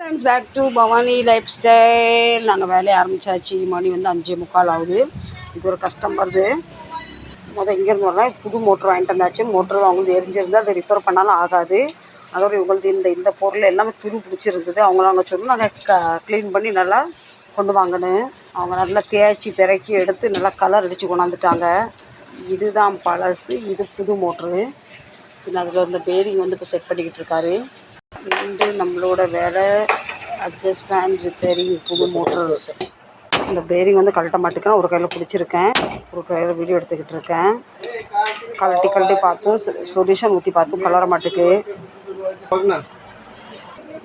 Friends back to Bhavani lifestyle நாங்கள் வேலையை ஆரம்பிச்சாச்சு. மணி வந்து அஞ்சே முக்கால் ஆகுது. இது ஒரு கஸ்டமர்து மொதல் இங்கேருந்து வரலாம் புது மோட்ரு வாங்கிட்டு வந்தாச்சு. மோட்ரு அவங்களுக்கு எரிஞ்சிருந்தால் அதை ரிப்பேர் பண்ணாலும் ஆகாது. அதோட இவங்களது இந்த இந்த பொருள் எல்லாமே துரு பிடிச்சிருந்தது. அவங்கள அவங்க சொல்லி நாங்கள் க க்ளீன் பண்ணி நல்லா கொண்டு வாங்கினேன். அவங்க நல்லா தேய்ச்சி பிறக்கி எடுத்து நல்லா கலர் அடித்து கொண்டாந்துட்டாங்க. இதுதான் பழசு. இது புது மோட்ரு பின்ன அதில் இருந்த பேரிங் வந்து இப்போ செட் பண்ணிக்கிட்டு இருக்காரு. இன்று நம்மளோட வேலை அட்ஜஸ்ட்மெண்ட் ரிப்பேரிங் புது மோட்டர் இந்த பேரிங் வந்து கழட்ட மாட்டேக்கேன் ஒரு கையில் பிடிச்சிருக்கேன். ஒரு கையில் வீடியோ எடுத்துக்கிட்டு இருக்கேன். கழட்டி கழட்டி பார்த்தும் சொல்யூஷன் ஊற்றி பார்த்தும் கலர மாட்டுக்கு.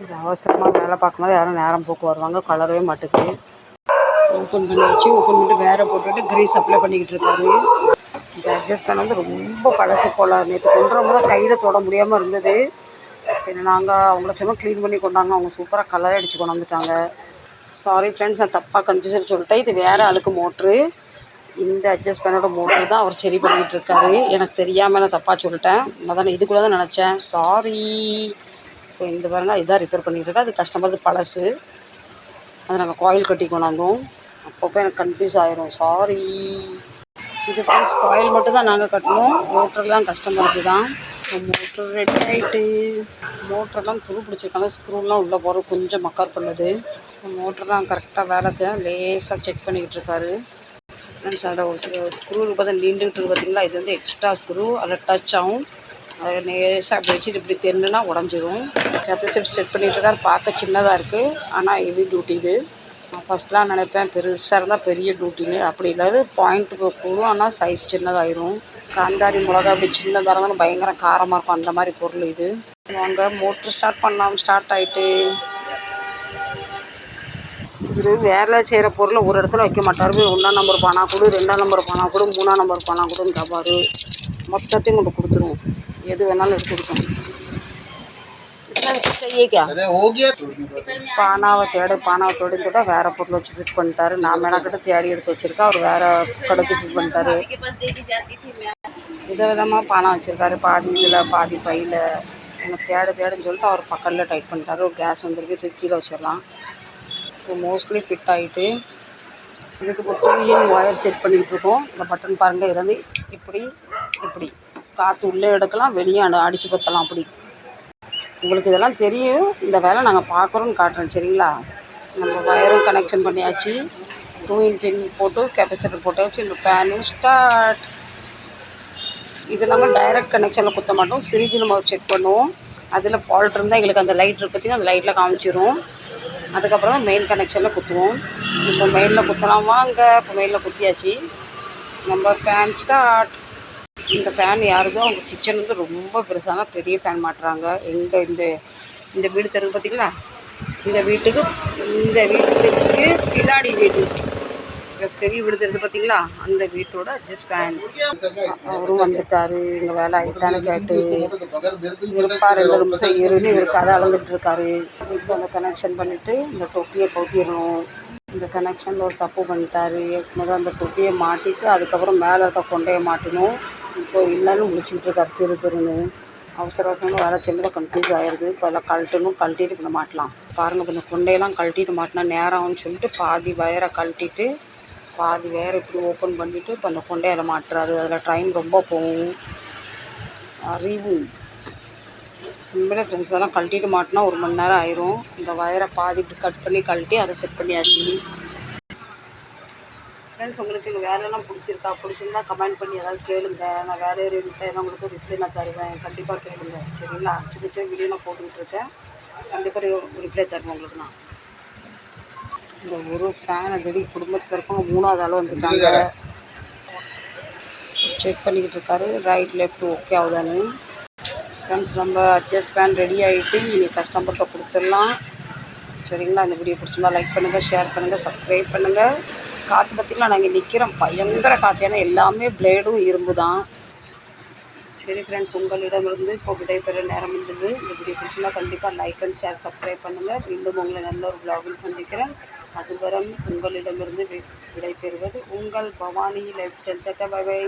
இது அவசரமாக வேலை பார்க்கும்போது யாரும் நேரம் போக்கு வருவாங்க. கலரவே மாட்டுக்கு. ஓப்பன் பண்ணி வச்சு ஓப்பன் பண்ணிட்டு வேற போட்டுட்டு கிரீஸ் அப்ளை பண்ணிக்கிட்டு இருக்காரு. இந்த அட்ஜஸ்ட்மெண்ட் வந்து ரொம்ப பழசு போல் நேற்று கொண்டு வரும்போது கையில் தொட முடியாமல் இருந்தது. பின்ன நாங்கள் அவங்கள சும்மா க்ளீன் பண்ணி கொண்டாங்க அவங்க சூப்பராக கலர் அடித்து கொண்டு வந்துட்டாங்க. சாரி ஃப்ரெண்ட்ஸ் நான் தப்பாக கன்ஃபியூசன் சொல்லிட்டேன். இது வேறு ஆளுக்கு மோட்ரு இந்த அட்ஜஸ்ட்மெண்டோட மோட்ரு தான் அவர் சரி பண்ணிக்கிட்டு இருக்காரு. எனக்கு தெரியாமல் நான் தப்பாக சொல்லிட்டேன். அதான் இதுக்குள்ளே தான் நினச்சேன். சாரி இப்போ இந்த பாருங்க இதுதான் ரிப்பேர் பண்ணிகிட்டு இருக்கா. அது கஸ்டமர் பழசு. அதை நாங்கள் கோயில் கட்டி கொண்டாந்தோம். அப்பப்போ எனக்கு கன்ஃபியூஸ் ஆயிரும். சாரி இது ஃப்ரெண்ட்ஸ் காயில் மட்டும் தான் நாங்கள் கட்டணும் மோட்டர்லாம் கஸ்டமருக்கு தான். மோட்ரு ரெடி ஆகிட்டு மோட்டர்லாம் துரு பிடிச்சிருக்காங்க. ஸ்க்ரூலாம் உள்ளே போகிற கொஞ்சம் மக்கார் பண்ணுது மோட்ருலாம் கரெக்டாக வேலை செய்ய லேசாக செக் பண்ணிக்கிட்டு இருக்காரு. ஃப்ரெண்ட்ஸ் அதில் ஒரு சில ஸ்க்ரூ பார்த்தா நீண்டுகிட்டு இருக்கு பார்த்தீங்களா இது வந்து எக்ஸ்ட்ரா ஸ்க்ரூ அதில் டச் ஆகும். அதை லேசாக அப்படி வச்சுட்டு இப்படி தென்னுனா உடஞ்சிரும். கெப்பாசிட்டி செட் பண்ணிகிட்டு இருக்காரு பார்க்க சின்னதாக இருக்குது ஆனால் ஹெவி டியூட்டி இது. நான் ஃபஸ்ட்லாம் நினைப்பேன் பெருசாக இருந்தால் பெரிய டியூட்டின்னு அப்படி இல்லாது பாயிண்ட்டுக்கு கூடும். ஆனால் சைஸ் சின்னதாயிரும். காந்தாரி மிளகா அப்படி சின்னதாக இருந்தாலும் பயங்கர காரமாக இருக்கும் அந்த மாதிரி பொருள் இது வாங்க மோட்ரு ஸ்டார்ட் பண்ணலாம் ஸ்டார்ட் ஆகிட்டு இது வேலை செய்கிற பொருளை ஒரு இடத்துல வைக்க மாட்டார் ஒன்றாம் நம்பர் பானா கொடு ரெண்டாம் நம்பர் பானா கொடு மூணாம் நம்பர் பானா கொடுன்னு கேட்பாரு மொத்தத்தையும் கொண்டு கொடுத்துருவோம் எது வேணாலும் எடுத்து கொடுக்கணும் इसमें चाहिए क्या अरे हो गया பானாவை தேடு பானாவை தேடி தொட்டா வேறு பொருள் வச்சு ஃபிட் பண்ணிட்டாரு நான் மெனக்கிட்ட தேடி எடுத்து வச்சுருக்கேன் அவர் வேறு கடைக்கு ஃபிட் பண்ணிட்டாரு விதவிதமாக பணம் வச்சுருக்காரு. பாதி இதில் பாதி பையில். எனக்கு தேட தேடுன்னு சொல்லிட்டு அவர் பக்கத்தில் டைட் பண்ணிட்டாரு. ஒரு கேஸ் வந்துருக்கு தூக்கி கீழே வச்சிடலாம். ஸோ மோஸ்ட்லி ஃபிட் ஆகிட்டு இதுக்கு இப்போ டூ இன் ஒயர் செட் பண்ணிகிட்ருக்கோம் இருக்கோம். இந்த பட்டன் பாருங்கள் இருந்து இப்படி இப்படி. காற்று உள்ளே எடுக்கலாம் வெளியே அடித்து பற்றலாம் அப்படி. உங்களுக்கு இதெல்லாம் தெரியும். இந்த வேலை நாங்கள் பார்க்குறோன்னு காட்டுறோம் சரிங்களா? நம்ம ஒயரும் கனெக்ஷன் பண்ணியாச்சு. டூ இன் பின் போட்டு கெப்பாசிட்டர் போட்டாச்சு. இந்த ஃபேனும் ஸ்டார்ட் இது நம்ம டைரக்ட் கனெக்ஷனில் குத்த மாட்டோம். சிரிஜ் நம்ம செக் பண்ணுவோம். அதில் ஃபால்ட் இருந்தால் எங்களுக்கு அந்த லைட் இருக்கு அந்த லைட்டில் காமிச்சிரும். அதுக்கப்புறம் மெயின் கனெக்ஷனில் குத்துவோம். இப்போ மெயினில் குத்தலாம். வாங்க இப்போ மெயினில் குத்தியாச்சு. நம்ம ஃபேன் ஸ்டார்ட் இந்த ஃபேன் யாருதோ அவங்க கிச்சன் வந்து ரொம்ப பெருசான பெரிய ஃபேன் மாட்டுறாங்க. எங்கள் இந்த இந்த வீடு தெரியும் பார்த்தீங்களா இந்த வீட்டுக்கு இந்த வீட்டுக்கு பின்னாடி வீடு. பெரிய வீடு தெரியுது பார்த்தீங்களா அந்த வீட்டோட அட்ஜஸ்ட் பேன் அவரும் வந்துட்டாரு. எங்கள் வேலை ஆகிட்டான்னு கேட்டு. இருப்பா ரெண்டு நிமிஷம் இருன்னு இவர் கதை அளந்துட்டு இருக்காரு. இப்போ அந்த கனெக்ஷன் பண்ணிவிட்டு இந்த தொப்பியை கவுத்திடணும் இந்த கனெக்ஷனில் ஒரு தப்பு பண்ணிட்டாரு. முதல் அந்த தொப்பியை மாட்டிட்டு அதுக்கப்புறம் மேலே இருக்க கொண்டையை மாட்டணும். இப்போ இல்லைன்னு முடிச்சுக்கிட்டு இருக்காரு திரு திருன்னு. அவசர அவசரமாக வேலை செஞ்சதை கன்ஃபியூஸ் ஆகிடுது இப்போ எல்லாம் கழட்டணும் கழட்டிட்டு இப்படி மாட்டலாம். பாருங்கள் கொஞ்சம் கொண்டையெல்லாம் கழட்டிட்டு மாட்டினா நேரம்னு சொல்லிட்டு பாதி வயரை கழட்டிட்டு பாதி வேறு இப்படி ஓப்பன் பண்ணிவிட்டு இப்போ அந்த கொண்டையில் மாட்டுறாரு. அதில் ட்ரெயின் ரொம்ப போகும். அறிவு. உண்மையிலே ஃப்ரெண்ட்ஸ் அதெல்லாம் கழட்டிட்டு மாட்டினா ஒரு மணி நேரம் ஆயிரும். இந்த வயரை பாதி இப்படி கட் பண்ணி கழட்டி அதை செட் பண்ணியாச்சு. ஃப்ரெண்ட்ஸ் உங்களுக்கு எங்கள் வேலையெல்லாம் பிடிச்சிருக்கா? பிடிச்சிருந்தா கமெண்ட் பண்ணி ஏதாவது கேளுங்க. நான் வேலை ஏறிவிட்டேன் உங்களுக்கு ரிப்ளை நான் தருவேன். கண்டிப்பாக கேளுங்க. சரிங்களா? சின்ன சின்ன வீடியோ நான் போட்டுக்கிட்டு இருக்கேன். கண்டிப்பாக ரிப்ளை தருவேன் உங்களுக்கு நான். இந்த ஒரு ஃபேனை வெடி குடும்பத்துக்கு இருக்கவங்க மூணாவது ஆள் வந்துட்டாங்க. செக் பண்ணிக்கிட்டு இருக்காரு. ரைட் லெஃப்ட் ஓகே ஆகுதான்னு ஃப்ரெண்ட்ஸ் நம்ம அட்ஜஸ்ட் பேன் ரெடி ஆகிட்டு இனி கஸ்டமர்கிட்ட கொடுத்துடலாம். சரிங்களா? இந்த வீடியோ பிடிச்சிருந்தா லைக் பண்ணுங்கள் ஷேர் பண்ணுங்கள் சப்ஸ்கிரைப் பண்ணுங்கள் காற்று பற்றிலாம் நாங்கள் நிற்கிறோம் பயங்கர காற்று ஏன்னா எல்லாமே பிளேடும் இரும்பு தான் சரி ஃப்ரெண்ட்ஸ் உங்களிடமிருந்து இப்போ விடைபெற நேரம் இருந்தது இந்த வீடியோ பிடிச்சிருந்தா கண்டிப்பாக லைக் அண்ட் ஷேர் சப்ஸ்கிரைப் பண்ணுங்கள் மீண்டும் உங்களை நல்ல ஒரு vlog-ல் சந்திக்கிறேன். அதுவரை உங்களிடமிருந்து விடைபெறுவது உங்கள் Bhavani life centre bye bye